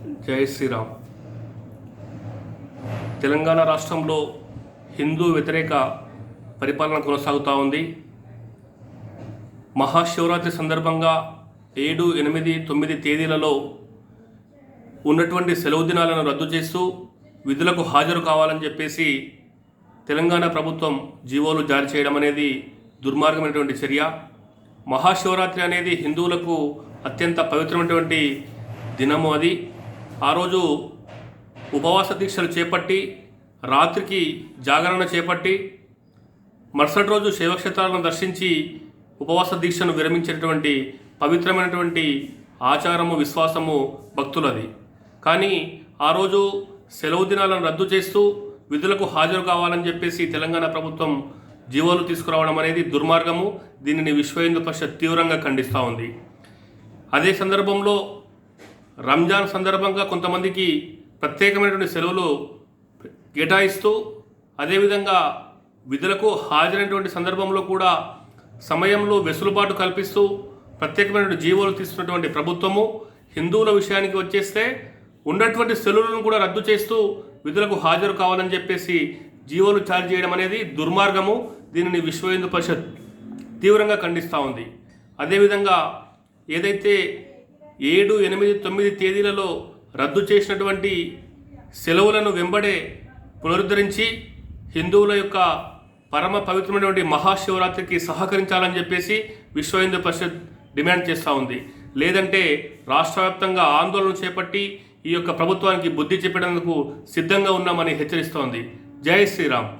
జై శ్రీరామ్. తెలంగాణ రాష్ట్రంలో హిందూ వ్యతిరేక పరిపాలన కొనసాగుతూ ఉంది. మహాశివరాత్రి సందర్భంగా ఏడు ఎనిమిది తొమ్మిది తేదీలలో ఉన్నటువంటి సెలవు దినాలను రద్దు చేస్తూ విధులకు హాజరు కావాలని చెప్పేసి తెలంగాణ ప్రభుత్వం జీవోలు జారీ చేయడం అనేది దుర్మార్గమైనటువంటి చర్య. మహాశివరాత్రి అనేది హిందువులకు అత్యంత పవిత్రమైనటువంటి దినము అది. ఆ రోజు ఉపవాస దీక్షలు చేపట్టి రాత్రికి జాగరణ చేపట్టి మరుసటి రోజు శైవక్షేత్రాలను దర్శించి ఉపవాస దీక్షను విరమించినటువంటి పవిత్రమైనటువంటి ఆచారము విశ్వాసము భక్తులది. కానీ ఆ రోజు సెలవు దినాలను రద్దు చేస్తూ విధులకు హాజరు కావాలని చెప్పేసి తెలంగాణ ప్రభుత్వం జీవోలు తీసుకురావడం అనేది దుర్మార్గము. దీనిని విశ్వ హిందూ పరిషత్ తీవ్రంగా ఖండిస్తూ ఉంది. అదే సందర్భంలో రంజాన్ సందర్భంగా కొంతమందికి ప్రత్యేకమైనటువంటి సెలవులు కేటాయిస్తూ అదేవిధంగా విధులకు హాజరైనటువంటి సందర్భంలో కూడా సమయంలో వెసులుబాటు కల్పిస్తూ ప్రత్యేకమైనటువంటి జీవోలు తీసుకున్నటువంటి ప్రభుత్వము హిందువుల విషయానికి వచ్చేస్తే ఉన్నటువంటి సెలవులను కూడా రద్దు చేస్తూ విధులకు హాజరు కావాలని చెప్పేసి జీవోలు ఛార్జ్ చేయడం అనేది దుర్మార్గము. దీనిని విశ్వ హిందూ పరిషత్ తీవ్రంగా ఖండిస్తూ ఉంది. అదేవిధంగా ఏదైతే ఏడు ఎనిమిది తొమ్మిది తేదీలలో రద్దు చేసినటువంటి సెలవులను వెంబడే పునరుద్ధరించి హిందువుల యొక్క పరమ పవిత్రమైనటువంటి మహాశివరాత్రికి సహకరించాలని చెప్పేసి విశ్వ హిందూ పరిషత్ డిమాండ్ చేస్తూ ఉంది. లేదంటే రాష్ట్ర వ్యాప్తంగా ఆందోళన చేపట్టి ఈ యొక్క ప్రభుత్వానికి బుద్ధి చెప్పేందుకు సిద్ధంగా ఉన్నామని హెచ్చరిస్తోంది. జై శ్రీరామ్.